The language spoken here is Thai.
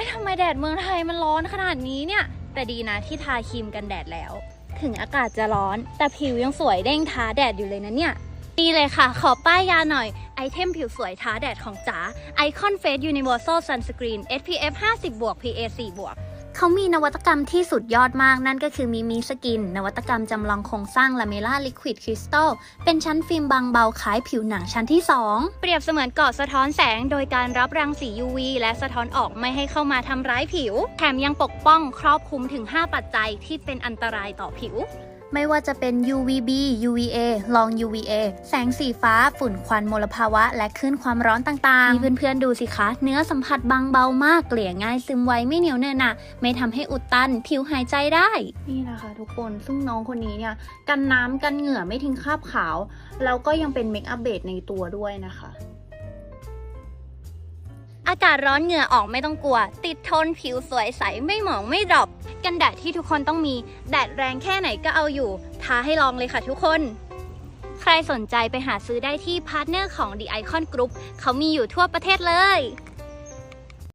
ยทำไมแดดเมืองไทยมันร้อนขนาดนี้เนี่ย แต่ดีนะที่ทาครีมกันแดดแล้ว ถึงอากาศจะร้อน แต่ผิวยังสวยเด้งท้าแดดอยู่เลยนะเนี่ยดีเลยค่ะ ขอป้ายยาหน่อย ไอเทมผิวสวยท้าแดดของจ๋า Icon Face Universal Sunscreen SPF 50 บวก PA 4บวก เขามีนวัตกรรมที่สุดยอดมากนั่นก็คือมีมีสกิน นวัตกรรมจำลองโครงสร้างลาเมล่าลิควิดคริสตัลเป็นชั้นฟิล์มบางเบาคล้ายผิวหนังชั้นที่ 2 เปรียบเสมือนเกาะสะท้อนแสง โดยการรับรังสี UV และสะท้อนออกไม่ให้เข้ามาทำร้ายผิว แถมยังปกป้องครอบคลุมถึง 5 ปัจจัยที่เป็นอันตรายต่อผิว ไม่ว่าจะเป็น UVB UVA ลอง UVA แสงสีฟ้า ฝุ่นควันมลภาวะ และคลื่นความร้อนต่างๆนี่เพื่อนๆดูสิคะ เนื้อสัมผัสบางเบามาก เกลี่ยง่ายซึมไวไม่เหนียวเนอะหนะไม่ทำให้อุดตัน ผิวหายใจได้ นี่นะคะทุกคน ซึ่งน้องคนนี้เนี่ย กันน้ำกันเหงื่อไม่ทิ้งคราบขาว แล้วก็ยังเป็นเมคอัพเบสในตัวด้วยนะคะอากาศร้อนเหงื่อออกไม่ต้องกลัว ติดทนผิวสวยใสไม่หมองไม่ดรอปกันแดดที่ทุกคนต้องมี แดดแรงแค่ไหนก็เอาอยู่ ท้าให้ลองเลยค่ะทุกคน ใครสนใจไปหาซื้อได้ที่พาร์ทเนอร์ของ The Icon Group เขามีอยู่ทั่วประเทศเลย